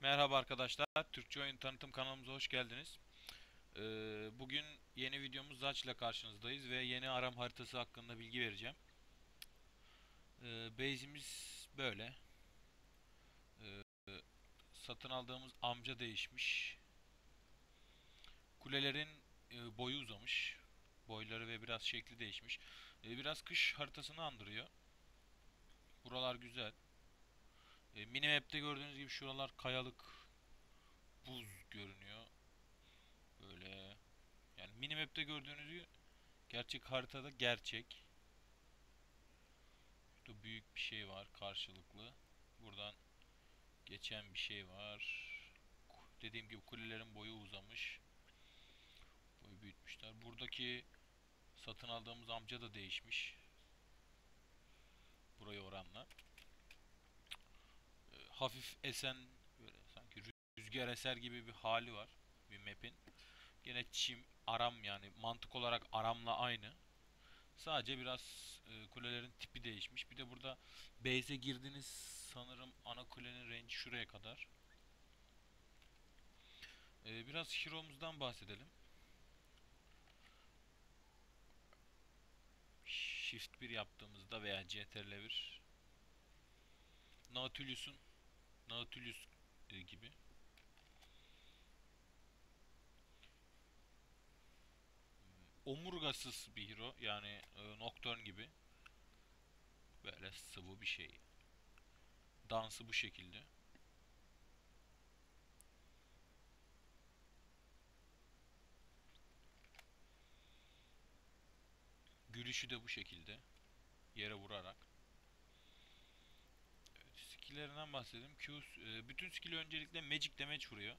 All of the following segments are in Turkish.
Merhaba arkadaşlar, Türkçe Oyun Tanıtım kanalımıza hoş geldiniz. Ee, bugün yeni videomuz Zaç ile karşınızdayız ve yeni aram haritası hakkında bilgi vereceğim. Ee, base'imiz böyle. Ee, satın aldığımız amca değişmiş. Kulelerin e, boyu uzamış. Boyları ve biraz şekli değişmiş. Ee, biraz kış haritasını andırıyor. Buralar güzel. E, minimap'te gördüğünüz gibi şuralar kayalık buz görünüyor. Böyle yani minimap'te gördüğünüz gibi gerçek haritada gerçek. Şurada büyük bir şey var karşılıklı. Buradan geçen bir şey var. Dediğim gibi kulelerin boyu uzamış. Boyu büyütmüşler. Buradaki satın aldığımız amca da değişmiş. Buraya oranla hafif esen böyle sanki rüzgar eser gibi bir hali var bir map'in. Gene çim, aram yani mantık olarak aramla aynı. Sadece biraz e, kulelerin tipi değişmiş. Bir de burada base'e girdiniz sanırım ana kulenin range şuraya kadar. E, biraz hero'muzdan bahsedelim. Shift 1 yaptığımızda veya CTRL 1 Nautilus'un Nautilus e, gibi. Omurgasız bir hero yani e, Nocturne gibi. Böyle sıvı bir şey. Dansı bu şekilde. Gülüşü de bu şekilde. Yere vurarak skill'lerinden bahsedelim. Q, e, bütün skill'i öncelikle magic damage vuruyor.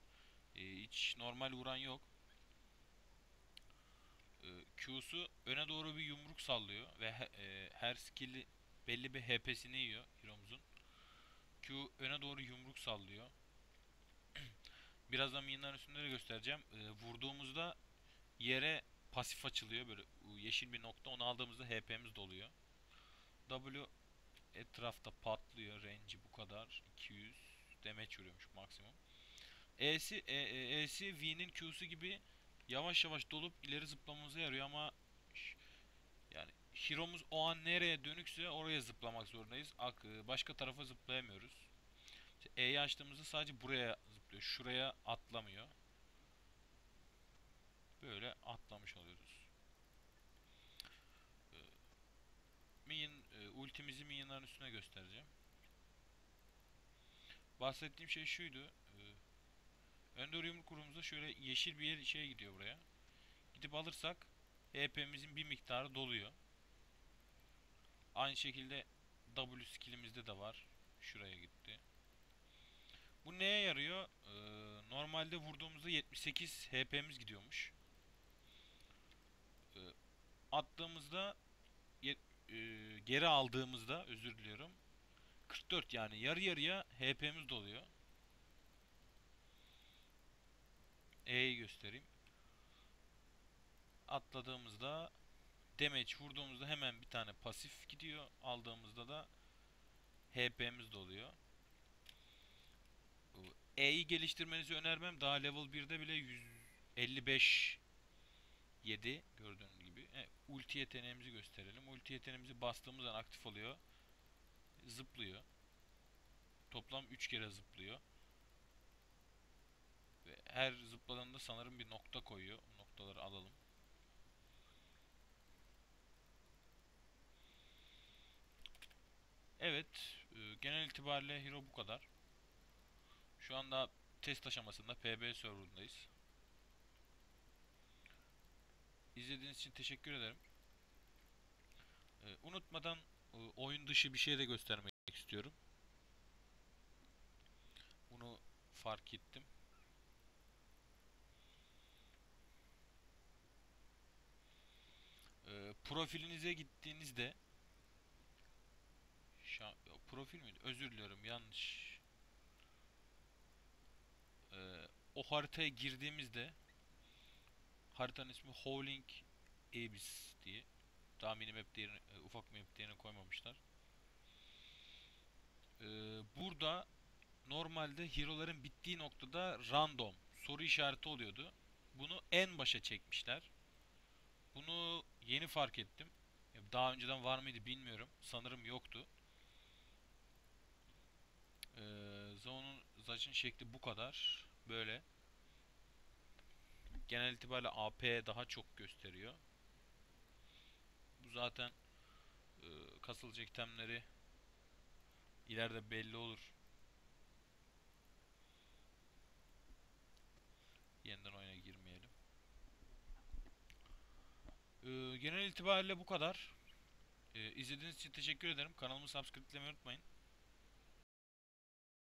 E, hiç normal vuran yok. E, Q'su öne doğru bir yumruk sallıyor ve he, her skill'i belli bir HP'sini yiyor hero'muzun. Q öne doğru yumruk sallıyor. Birazdan minyonların üstünde de göstereceğim. Vurduğumuzda yere pasif açılıyor. Böyle yeşil bir nokta. Onu aldığımızda HP'miz doluyor. W etrafta patlıyor. Range'i bu kadar. 200 damage vuruyormuş maksimum. E'si e, e, E'si V'nin Q'su gibi yavaş yavaş dolup ileri zıplamamıza yarıyor ama yani Hero'muz o an nereye dönükse oraya zıplamak zorundayız. Ak, başka tarafa zıplayamıyoruz. E'yi açtığımızda sadece buraya zıplıyor. Şuraya atlamıyor. Böyle atlamış oluyoruz. Minion, e, ultimizi minyonların üstüne göstereceğim. Bahsettiğim şey şuydu. E, önde yumruk kurumuzda şöyle yeşil bir yer şeye gidiyor buraya. Gidip alırsak HP'mizin bir miktarı doluyor. Aynı şekilde W skillimizde de var. Şuraya gitti. Bu neye yarıyor? Ee, normalde vurduğumuzda 78 HP'miz gidiyormuş. Ee, attığımızda e, geri aldığımızda özür diliyorum 44 yani yarı yarıya HP'miz doluyor. E'yi göstereyim. Atladığımızda damage vurduğumuzda hemen bir tane pasif gidiyor. Aldığımızda da HP'miz doluyor. E'yi geliştirmenizi önermem. Daha level 1'de bile 155 7 gördüğünüz. E, ulti yeteneğimizi gösterelim. Ulti yeteneğimizi bastığımız an aktif oluyor. Zıplıyor. Toplam 3 kere zıplıyor. Ve her zıpladığında sanırım bir nokta koyuyor. Noktaları alalım. Evet. E, genel itibariyle hero bu kadar. Şu anda test aşamasında PB serverındayız. İzlediğiniz için teşekkür ederim. Ee, unutmadan e, oyun dışı bir şey de göstermek istiyorum. Bunu fark ettim. Ee, profilinize gittiğinizde Şa profil miydi? Özür diliyorum yanlış. Ee, o haritaya girdiğimizde haritanın ismi Howling Abyss diye. Daha mini map değerini, e, ufak map değerini koymamışlar. Ee, burada normalde hero'ların bittiği noktada random soru işareti oluyordu. Bunu en başa çekmişler. Bunu yeni fark ettim. Daha önceden var mıydı bilmiyorum. Sanırım yoktu. Ee, Zone'un saçın şekli bu kadar. Böyle. Genel itibariyle AP daha çok gösteriyor. Bu zaten e, kasılacak itemleri ileride belli olur. Yeniden oyuna girmeyelim. Ee, genel itibariyle bu kadar. Ee, izlediğiniz için teşekkür ederim. Kanalımı subscribe etmeyi unutmayın.